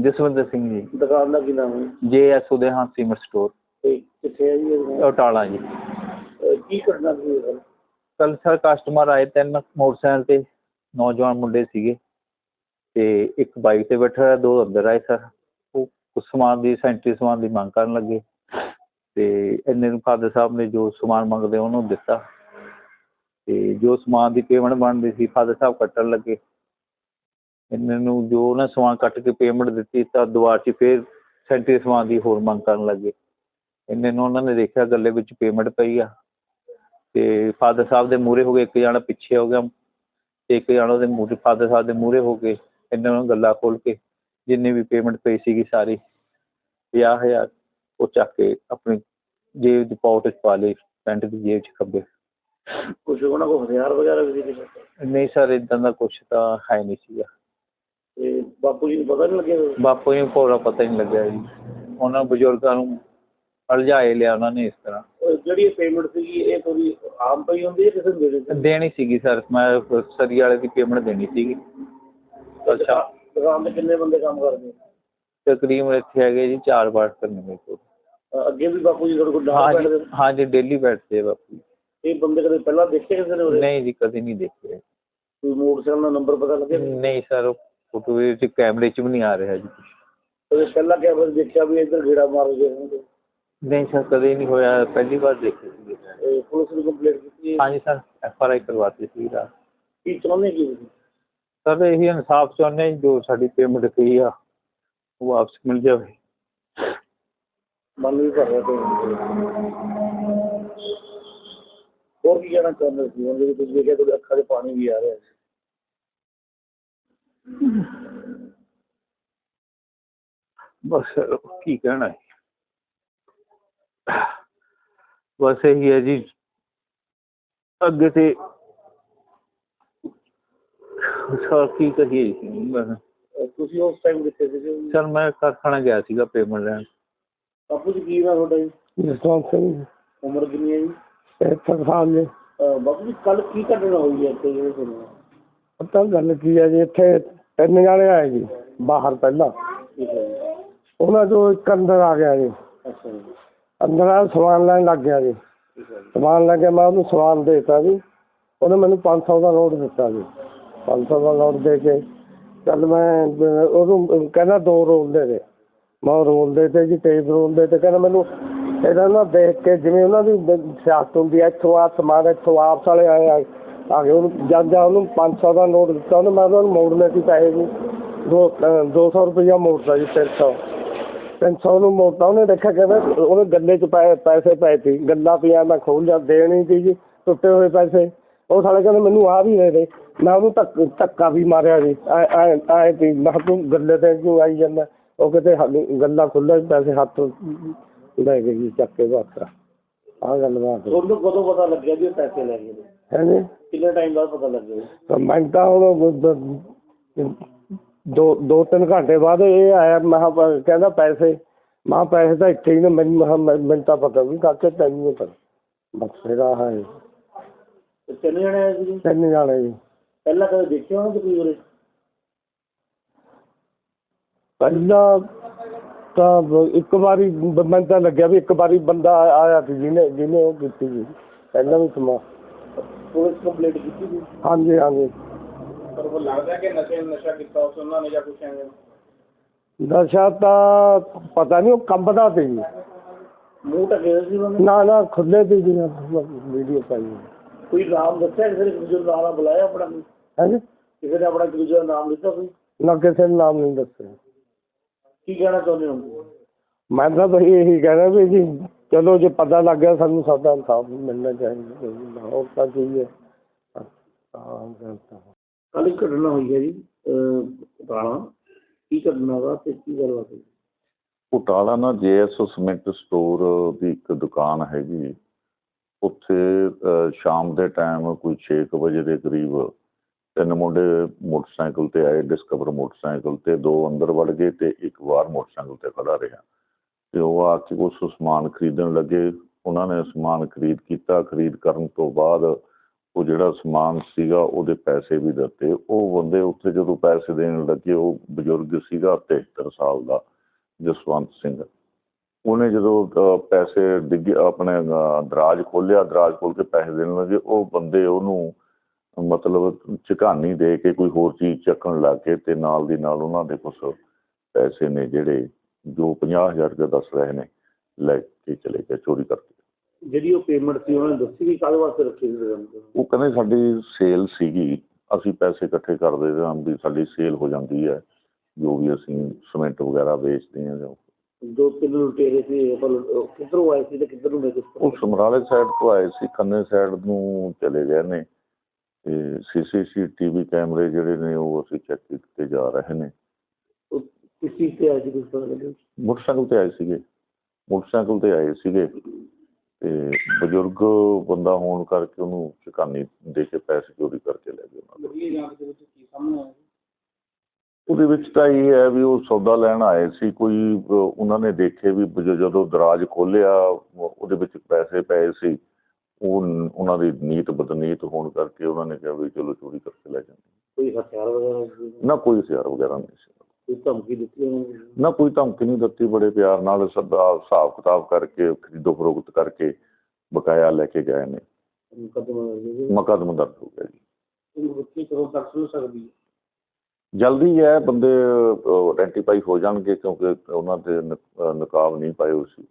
ਜਸਵਿੰਦਰ ਸਿੰਘ ਜੀ। ਦੁਕਾਨ ਦਾ ਕੀ ਨਾਮ ਹੈ? J S ਉਦੇਹਾਂ cement store. ਤੇ ਕਿੱਥੇ ਹੈ ਜੀ ਇਹ ਦੁਕਾਨ? ਉਟਾਲਾ ਜੀ। ਅਹ ਕੀ ਘਟਨਾ ਸੀ ਇਹ ਗੱਲ? ਕੱਲ ਸਰ ਕਸਟਮਰ ਆਏ ਤਿੰਨ ਮੋਟਰਸਾਈਕਲ ਤੇ ਨੌਜਵਾਨ ਮੁੰਡੇ ਸੀਗੇ। ਤੇ ਇੱਕ ਬਾਈਕ ਤੇ ਬੈਠਾ ਹੋਇਆ ਦੋ ਅੰਦਰ ਆਏ ਸਰ। ਉਹ ਕੁਛ ਸਮਾਨ ਦੀ ਸੈਂਟਰੀ ਸਮਾਨ ਦੀ ਮੰਗ ਕਰਨ ਲੱਗੇ। ਤੇ ਇੰਨੇ ਨੂੰ ਫਾਦਰ ਸਾਹਿਬ ਨੇ ਜੋ ਸਮਾਨ ਮੰਗਦੇ ਉਹਨੂੰ ਦਿੱਤਾ। ਤੇ ਜੋ ਸਮਾਨ ਦੀ ਪੇਮੈਂਟ ਬਣਦੀ ਸੀ ਫਾਦਰ ਸਾਹਿਬ ਕੱਟਣ ਲੱਗੇ। ਇਹਨਾਂ ਨੂੰ ਜੋ ਉਹਨਾਂ ਸਮਾਨ ਕੱਟ ਕੇ ਪੇਮੈਂਟ ਦਿੱਤੀ ਤਾਂ ਦੁਬਾਰਾ 'ਚ ਫਿਰ ਸੈਂਟਰੀ ਸਮਾਨ ਦੀ ਹੋਰ ਮੰਗ ਕਰਨ ਲੱਗੇ। ਇੰਨੇ ਨੂੰ ਉਹਨਾਂ ਨੇ ਦੇਖਿਆ ਗੱਲੇ ਵਿੱਚ ਪੇਮੈਂਟ ਪਈ ਆ। ਤੇ ਫਾਦਰ ਸਾਹਿਬ ਦੇ ਮੂਹਰੇ ਹੋ ਗਏ ਇੱਕ ਜਣਾ ਪਿੱਛੇ ਹੋ ਗਿਆ ਤੇ ਇੱਕ ਜਣਾ ਉਹਦੇ ਮੂਹਰੇ ਫਾਦਰ ਸਾਹਿਬ ਦੇ ਮੂਹਰੇ ਹੋ ਕੇ ਇਹਨਾਂ ਨੂੰ ਗੱਲਾਂ ਖੋਲ ਕੇ ਜਿੰਨੀ ਵੀ ਪੇਮੈਂਟ ਪਈ ਸੀਗੀ ਸਾਰੀ ਪੰਜਾਹ ਹਜ਼ਾਰ ਉਹ ਚੱਕ ਕੇ ਆਪਣੀ ਜੇਬ ਦੀ ਪਾਉਟ 'ਚ ਪਾ ਲਈ ਪੈਂਟ ਦੀ ਜੇਬ 'ਚ ਖੱਬੇ। ਕੁਛ ਉਹਨਾਂ ਕੋਲ ਹਥਿਆਰ ਵਗੈਰਾ ਵੀ ਸੀ? ਨਹੀਂ ਸਰ ਇਦਾਂ ਦਾ ਕੁਛ ਤਾਂ ਹੈ ਨਹੀਂ ਸੀਗਾ। ਤੇ ਬਾਪੂ ਜੀ ਨੂੰ ਪਤਾ ਨਹੀਂ ਲੱਗਿਆ ਬਾਪੂ ਜੀ ਨੂੰ ਪੂਰਾ ਪਤਾ ਹੀ ਨਹੀਂ ਲੱਗਿਆ ਜੀ। ਉਹਨਾਂ ਬਜ਼ੁਰਗਾਂ ਨੂੰ ਅਲਝਾਏ ਲਿਆ ਉਹਨਾਂ ਨੇ ਇਸ ਤਰ੍ਹਾਂ। ਜਿਹੜੀ ਪੇਮੈਂਟ ਸੀਗੀ ਇਹ ਥੋੜੀ ਆਮ ਪਈ ਹੁੰਦੀ ਹੈ ਕਿਸੇ ਨੂੰ ਦੇ ਦਿੰਦੇ ਦੇਣੀ ਸੀਗੀ ਸਰ ਮੈਂ ਸਰੀ ਵਾਲੇ ਦੀ ਪੇਮੈਂਟ ਦੇਣੀ ਸੀਗੀ। ਅੱਛਾ ਦੁਕਾਨ ਤੇ ਕਿੰਨੇ ਬੰਦੇ ਕੰਮ ਕਰਦੇ? ਤਕਰੀਬਨ ਇੱਥੇ ਹੈਗੇ ਜੀ ਚਾਰ ਵਾਰ ਕਰਨੇ ਮੇਰੇ ਕੋਲ। ਅੱਗੇ ਵੀ ਬਾਪੂ ਜੀ ਤੁਹਾਡੇ ਕੋਲ ਬੈਠਦੇ? ਹਾਂ ਜੀ ਡੇਲੀ ਬੈਠਦੇ ਬਾਪੂ ਜੀ। ਇਹ ਬੰਦੇ ਕਦੇ ਪਹਿਲਾਂ ਦੇਖੇ ਕਿਸੇ ਨੇ ਨਹੀਂ ਜੀ ਕਦੇ ਨਹੀਂ ਦੇਖੇ। ਕੋਈ ਮੋਟਰਸਾਈਕਲ ਦਾ ਨੰਬਰ ਪਤਾ ਲੱਗਿਆ? ਨਹੀਂ ਸਰ ਫੋਟੋ ਵਿੱਚ ਕੈਮਰੇ 'ਚ ਵੀ ਨਹੀਂ ਆ ਰਿਹਾ ਜੀ ਕੁਛ। ਕਦੇ ਪਹਿਲਾਂ ਕੈਮਰੇ 'ਚ ਦੇਖਿਆ ਵੀ ਇੱਧਰ ਗੇੜਾ ਮਾਰ ਗਏ ਹੋਣਗੇ ਨਹੀਂ ਸਰ ਕਦੇ ਨਹੀਂ ਹੋਇਆ। ਪਹਿਲੀ ਵਾਰ ਦੇਖੇ ਸੀ ਇਹ ਪੁਲਿਸ ਨੂੰ ਕੰਪਲੇਂਟ ਕੀਤੀ ਹੈ। ਹਾਂ ਜੀ ਸਰ ਐਫ ਆਰ ਆਈ ਕਰਵਾਤੀ ਸੀ ਰਾਤ। ਕੀ ਚਾਹੁੰਦੇ ਕੀ ਤੁਸੀਂ? ਸਰ ਇਹੀ ਇਨਸਾਫ ਚਾਹੁੰਦੇ ਹਾਂ ਜੀ, ਜੋ ਸਾਡੀ ਪੇਮੈਂਟ ਪਈ ਆ ਉਹ ਵਾਪਸ ਮਿਲ ਜਾਵੇ। ਮਨ ਵੀ ਭਰ ਰਿਹਾ ਤੇ ਹੋਰ ਕੀ ਕਹਿਣਾ ਚਾਹੁੰਦੇ ਸੀ ਹੁਣ ਜਦੋਂ ਤੁਸੀਂ ਦੇਖਿਆ ਤੁਹਾਡੀ ਅੱਖਾਂ 'ਚ ਪਾਣੀ ਵੀ ਆ ਰਿਹਾ ਹੈ। ਬਸ ਕੀ ਕਹਿਣਾ ਹੈ? ਬਸ ਇਹੀ ਹੈ ਜੀ। ਅੱਗੇ ਤੇ ਸਰ ਕੀ ਕਹੀਏ ਤੁਸੀਂ ਉਸ ਟਾਈਮ ਕਿੱਥੇ ਸੀਗੇ? ਸਰ ਮੈਂ ਕਾਰਖਾਨਾ ਗਿਆ ਸੀਗਾ ਪੇਮੈਂਟ ਲੈਣ। ਬਾਪੂ ਜੀ ਕੀ ਨਾਮ ਤੁਹਾਡਾ ਜੀ? ਜਸਵੰਤ ਸਿੰਘ ਉਮਰ ਕਿੰਨੀ ਹੈ ਜੀ? ਇੱਥੇ ਖਾਨ ਜੀ। ਬਾਪੂ ਜੀ ਕੱਲ ਕੀ ਘਟਨਾ ਹੋਈ ਹੈ ਇੱਥੇ? ਜਿਹੜੇ ਸੁਣਿਆ ਪਤਾ ਗੱਲ ਕੀ ਹੈ ਜੀ ਇੱਥੇ ਤਿੰਨ ਜਾਣੇ ਆਏ ਜੀ ਬਾਹਰ ਪਹਿਲਾਂ। ਠੀਕ ਹੈ ਜੀ ਉਹਨਾਂ ਚੋਂ ਇੱਕ ਅੰਦਰ ਆ ਗਿਆ ਜੀ। ਅੱਛਾ ਜੀ। ਅੰਦਰ ਆ ਸਮਾਨ ਲੈਣ ਲੱਗ ਗਿਆ ਜੀ। ਠੀਕ ਹੈ ਜੀ। ਸਮਾਨ ਲੈ ਕੇ ਮੈਂ ਉਹਨੂੰ ਸਮਾਨ ਦੇਤਾ ਜੀ। ਉਹਨੇ ਮੈਨੂੰ 500 ਦਾ ਨੋਟ ਦਿੱਤਾ ਜੀ। 500 ਦਾ ਨੋਟ ਦੇ ਕੇ ਚੱਲ ਮੈਂ ਅਹ, ਉਹਨੂੰ ਕਹਿੰਦਾ ਦੋ ਰੋਲ ਦੇ ਦੇ। ਮੈਂ ਉਹ ਰੋਲ ਦੇ ਤੇ ਜੀ ਟੇਪ ਰੋਲ ਦੇ ਤੇ ਕਹਿੰਦਾ ਮੈਨੂੰ ਇਹਨਾਂ ਨਾ ਦੇਖ ਕੇ ਜਿਵੇਂ ਉਹਨਾਂ ਦੀ ਬ- ਸਿਆਸਤ ਹੁੰਦੀ ਹੈ ਇੱਥੋਂ ਆ ਸਮਾਨ ਇੱਥੋਂ ਆਪਸ ਵਾਲੇ ਆਏ ਆ। ਆ ਗਏ ਉਹਨੂੰ ਜਦ ਜਾ ਉਹਨੂੰ 500 ਦਾ ਨੋਟ ਦਿੱਤਾ ਉਹਨੇ ਮੈਂ ਉਹਨੂੰ ਮੋੜ ਮੋੜਨੇ ਸੀ ਪੈਸੇ ਜੀ ਦੋ ਅਹ, 200 ਰੁਪਇਆ ਮੋੜਦਾ ਜੀ 300 300 ਨੂੰ ਮੋੜਦਾ ਉਹਨੇ ਦੇਖਿਆ ਕਹਿੰਦਾ ਉਹਨੇ ਗੱਲੇ 'ਚ ਪੈ ਪੈਸੇ ਪਏ ਸੀ ਗੱਲਾ ਪਿਆ ਮੈਂ ਖੋਲ ਜਾ ਦੇਣੀ ਸੀ ਜੀ ਟੁੱਟੇ ਹੋਏ ਪੈਸੇ। ਉਹ ਸਾਲੇ ਕਹਿੰਦੇ ਮੈਨੂੰ ਆ ਵੀ ਦੇ ਦੇ ਮੈਂ ਉਹਨੂੰ ਧੱਕ ਧੱਕਾ ਵੀ ਮਾਰਿਆ ਜੀ ਐ ਐ ਐ ਵੀ ਮੈਂ ਕਿਹਾ ਤੂੰ ਗੱਲੇ ਤੇ ਕਿਉਂ ਆਈ ਜਾਂਦਾ? ਉਹ ਕਿਤੇ ਗੱਲਾਂ ਖੁੱਲੇ ਪੈਸੇ ਹੱਥ ਲੈ ਗਏ ਜੀ ਚੱਕ ਕੇ ਬਸ ਆ ਗੱਲ ਬਾਤ ਤੁਹਾਨੂੰ ਕਦੋਂ ਪਤਾ ਲੱਗਿਆ ਜੀ ਉਹ ਪੈਸੇ ਲੈ ਗਏ ਨੇ? ਹੈ ਜੀ ਕਿੰਨੇ ਟਾਈਮ ਬਾਅਦ ਪਤਾ ਲੱਗਿਆ ਜੀ? ਤਾਂ ਮੈਂ ਤਾਂ ਹੁਣ ਦ- ਦੋ ਤਿੰਨ ਘੰਟੇ ਬਾਅਦ ਇਹ ਆਇਆ ਮੈਂ ਕਿਹਾ ਪ- ਕਹਿੰਦਾ ਪੈਸੇ। ਮੈਂ ਪੈਸੇ ਤਾਂ ਇੱਥੇ ਹੀ ਨੇ ਮੈਨੂੰ ਮੈਂ ਕਿਹਾ ਮੈਂ- ਮੈਨੂੰ ਤਾਂ ਪਤਾ ਵੀ ਕਾਕੇ ਤੈਨੂੰ ਨਹੀਂ ਪਤਾ ਬਸ ਫਿਰ ਆਹ ਹੈ। ਤੇ ਤਿੰਨ ਜਣੇ ਆਏ ਸੀ ਜੀ ਤਿੰਨ ਜਾਣੇ ਜੀ। ਪਹਿਲਾਂ ਕਦੇ ਦੇਖਿਆ ਉਹਨਾਂ ਕੋਈ ਉਰੇ? ਪਹਿਲਾਂ ਤਾਂ ਬ- ਇੱਕ ਵਾਰੀ ਬ- ਮੈਨੂੰ ਤਾਂ ਲੱਗਿਆ ਵੀ ਇੱਕ ਵਾਰੀ ਬੰਦਾ ਆ- ਆਇਆ ਸੀ ਜਿਹਨੇ ਜਿਹਨੇ ਉਹ ਕੀਤੀ ਸੀ। ਪਹਿਲਾਂ ਵੀ ਸਮਾ। ਪੁਲਿਸ ਕੰਪਲੇਂਟ ਕੀਤੀ ਸੀ? ਹਾਂਜੀ ਹਾਂਜੀ। ਪਰ ਉਹ ਲੱਗਦਾ ਕਿ ਨਸ਼ੇ ਨਸ਼ਾ ਕੀਤਾ ਉਸ ਉਹਨਾਂ ਨੇ ਜਾਂ ਕੁਛ ਐਵੇਂ? ਨਸ਼ਾ ਤਾਂ ਪਤਾ ਨਹੀਂ ਉਹ ਕੰਬਦਾ ਸੀ। ਜੀ ਮੂੰਹ ਢਕੇ ਸੀ ਉਹਨਾਂ ਨੇ? ਨਾ ਨਾ ਖੁੱਲੇ ਸੀ ਜੀ ਵੀਡੀਓ ਪਾਈ ਹੋਈ। ਕੋਈ ਨਾਮ ਦੱਸਿਆ ਕਿਸੇ ਨੇ ਨੂੰ ਨਾਮ ਬੁਲਾਇਆ ਆਪਣਾ? ਹਾਂਜੀ ਕਿਸੇ ਨੇ ਆਪਣਾ ਦਾ ਨਾਮ ਲਿੱਤਾ ਕੋਈ? ਨਾ ਕਿਸੇ ਨੇ ਨਾਮ ਨਹੀਂ ਦੱਸਿਆ। ਕੀ ਕਹਿਣਾ ਚਾਹੁੰਦੇ ਹੋ? ਮੈਂ ਤਾਂ ਬਈ ਇਹੀ ਕਹਿਣਾ ਵੀ ਜੀ ਚਲੋ ਜੇ ਪਤਾ ਲੱਗ ਗਿਆ ਸਾਨੂੰ ਸਾਡਾ ਇਨਸਾਫ ਮਿਲਣਾ ਚਾਹੀਦਾ। ਹੋਰ ਤਾਂ ਕੀ ਹੈ? ਹਾਂ ਗਲਤ ਕੱਲ ਇੱਕ ਘਟਨਾ ਹੋਈ ਹੈ ਜੀ ਅਹ ਰਾਣਾ ਕੀ ਘਟਨਾ ਵਾ ਤੇ ਕੀ ਗੱਲਬਾਤ ਹੋਈ? ਉਟਾਲਾ ਨਾ ਜੇਐਸ ਸਿਮੈਂਟ ਸਟੋਰ ਦੀ ਇੱਕ ਦੁਕਾਨ ਹੈਗੀ। ਉੱਥੇ ਅਹ, ਸ਼ਾਮ ਦੇ ਟਾਈਮ ਕੋਈ 6 ਵਜੇ ਦੇ ਕਰੀਬ ਤਿੰਨ ਮੁੰਡੇ ਮੋਟਰਸਾਈਕਲ ਤੇ ਆਏ ਡਿਸਕਵਰ ਮੋਟਰਸਾਈਕਲ ਤੇ ਦੋ ਅੰਦਰ ਵੜ ਗਏ ਤੇ ਇੱਕ ਬਾਹਰ ਮੋਟਰਸਾਈਕਲ ਤੇ ਖੜਾ ਰਿਹਾ। ਤੇ ਉਹ ਆ ਕੇ ਉਸ ਸਮਾਨ ਖਰੀਦਣ ਲੱਗੇ। ਉਹਨਾਂ ਨੇ ਸਮਾਨ ਖਰੀਦ ਕੀਤਾ। ਖਰੀਦ ਕਰਨ ਤੋਂ ਬਾਅਦ ਉਹ ਜਿਹੜਾ ਸਮਾਨ ਸੀਗਾ ਉਹਦੇ ਪੈਸੇ ਵੀ ਦਿੱਤੇ। ਉਹ ਬੰਦੇ ਉੱਥੇ ਜਦੋਂ ਪੈਸੇ ਦੇਣ ਲੱਗੇ ਉਹ ਬਜ਼ੁਰਗ ਸੀਗਾ 73 ਸਾਲ ਦਾ ਜਸਵੰਤ ਸਿੰਘ। ਉਹਨੇ ਜਦੋਂ ਅਹ, ਪੈਸੇ ਡਿੱਗੇ ਆਪਣੇ ਦਰਾਜ ਖੋਲਿਆ ਦਰਾਜ ਖੋਲ ਕੇ ਪੈਸੇ ਦੇਣ ਲੱਗੇ ਉਹ ਬੰਦੇ ਉਹਨੂੰ ਮਤਲਬ ਝਕਾਨੀ ਦੇ ਕੇ ਕੋਈ ਹੋਰ ਚੀਜ਼ ਚੱਕਣ ਲੱਗ ਗਏ ਤੇ ਨਾਲ ਦੀ ਨਾਲ ਉਹਨਾਂ ਦੇ ਕੁਛ ਪੈਸੇ ਨੇ ਜਿਹੜੇ ਜੋ 50000 ਰੁਪਏ ਦੱਸ ਰਹੇ ਨੇ ਲੈ ਕੇ ਚਲੇ ਗਏ ਚੋਰੀ ਕਰਕੇ। ਜਿਹੜੀ ਉਹ ਪੇਮੈਂਟ ਸੀ ਉਹਨਾਂ ਨੇ ਦੱਸੀ ਵੀ ਕਾਹਦੇ ਵਾਸਤੇ ਰੱਖੀ ਸੀ ਉਹ ਕਹਿੰਦੇ ਸਾਡੀ ਸੇਲ ਸੀਗੀ ਅਸੀਂ ਪੈਸੇ ਇਕੱਠੇ ਕਰਦੇ ਹਾਂ ਵੀ ਸਾਡੀ ਸੇਲ ਹੋ ਜਾਂਦੀ ਹੈ ਜੋ ਵੀ ਅਸੀਂ ਸੀਮੈਂਟ ਵਗੈਰਾ ਵੇਚਦੇ ਹਾਂ ਜਾਂ ਦੋ ਤਿੰਨ ਲੁਟੇਰੇ ਸੀ ਕਿੱਧਰੋਂ ਆਏ ਸੀ ਤੇ ਕਿੱਧਰ ਨੂੰ ਗਏ ਉਹ ਸਮਰਾਲੇ ਸਾਈਡ ਤੋਂ ਆਏ ਸੀ ਖੰਨੇ ਸਾਈਡ ਨੂੰ ਚਲੇ ਗਏ ਨੇ। ਤੇ ਸੀਸੀਸੀ ਟੀਵੀ ਕੈਮਰੇ ਜਿਹੜੇ ਨੇ ਉਹ ਅਸੀਂ ਚੈੱਕ ਕੀਤੇ ਜਾ ਰਹੇ ਨੇ। ਉਹ ਕਿਸ ਚੀਜ਼ ਤੇ ਆਏ ਸੀ ਕੁਛ ਪਤਾ ਲੱਗਿਆ? ਮੋਟਰਸਾਈਕਲ ਤੇ ਆਏ ਸੀਗੇ। ਮੋਟਰਸਾਈਕਲ ਤੇ ਆਏ ਸੀਗੇ ਤੇ ਬਜ਼ੁਰਗ ਬੰਦਾ ਹੋਣ ਕਰਕੇ ਉਹਨੂੰ ਚੁਕਾਨੀ ਦੇ ਕੇ ਪੈਸੇ ਚੋਰੀ ਕਰਕੇ ਲੈ ਗਏ ਉਹਨਾਂ ਦੇ ਵਧੀਆ ਜਾਂਚ ਦੇ ਵਿੱਚ ਕੀ ਸਾਹਮਣੇ ਆਇਆ ਉਹਦੇ ਵਿੱਚ ਤਾਂ ਇਹ ਹੈ ਵੀ ਉਹ ਸੌਦਾ ਲੈਣ ਆਏ ਸੀ। ਕੋਈ ਉਹਨਾਂ ਨੇ ਦੇਖੇ ਵੀ ਜਦੋਂ ਦਰਾਜ ਖੋਲਿਆ ਉਹਦੇ ਵਿੱਚ ਪੈਸੇ ਪਏ ਸੀ। ਉਹ ਉਹਨਾਂ ਦੀ ਨੀਤ ਬਦਨੀਤ ਹੋਣ ਕਰਕੇ ਉਹਨਾਂ ਨੇ ਕਿਹਾ ਵੀ ਚਲੋ ਚੋਰੀ ਕਰਕੇ ਲੈ ਜਾਂਦੇ ਕੋਈ ਹਥਿਆਰ ਵਗੈਰਾ? ਨਾ ਕੋਈ ਹਥਿਆਰ ਵਗੈਰਾ ਨਹੀਂ ਸੀ। ਕੋਈ ਧਮਕੀ ਦਿੱਤੀ ਉਹਨਾਂ ਨੇ? ਨਾ ਕੋਈ ਧਮਕੀ ਨਹੀਂ ਦਿੱਤੀ ਬੜੇ ਪਿਆਰ ਨਾਲ ਸਦਾ ਹਿਸਾਬ ਕਿਤਾਬ ਕਰਕੇ ਖਰੀਦੋ ਫਰੋਖਤ ਕਰਕੇ ਬਕਾਇਆ ਲੈ ਕੇ ਗਏ ਨੇ। ਮੁਕੱਦਮਾ ਦਰਜ ਹੋ ਗਿਆ? ਜੀ। ਉਹ ਬੱਚੇ ਕਰੋ ਤੱਕ ਸੁਣ ਸਕਦੀ ਹੈ? ਜਲਦੀ ਹੈ ਬੰਦੇ ਆਇਡੈਂਟੀਫਾਈ ਹੋ ਜਾਣਗੇ ਕਿਉਂਕਿ ਉਹਨਾਂ ਦੇ ਨਕਾਬ ਨਹੀਂ ਪਾਏ ਹੋਏ ਸੀ।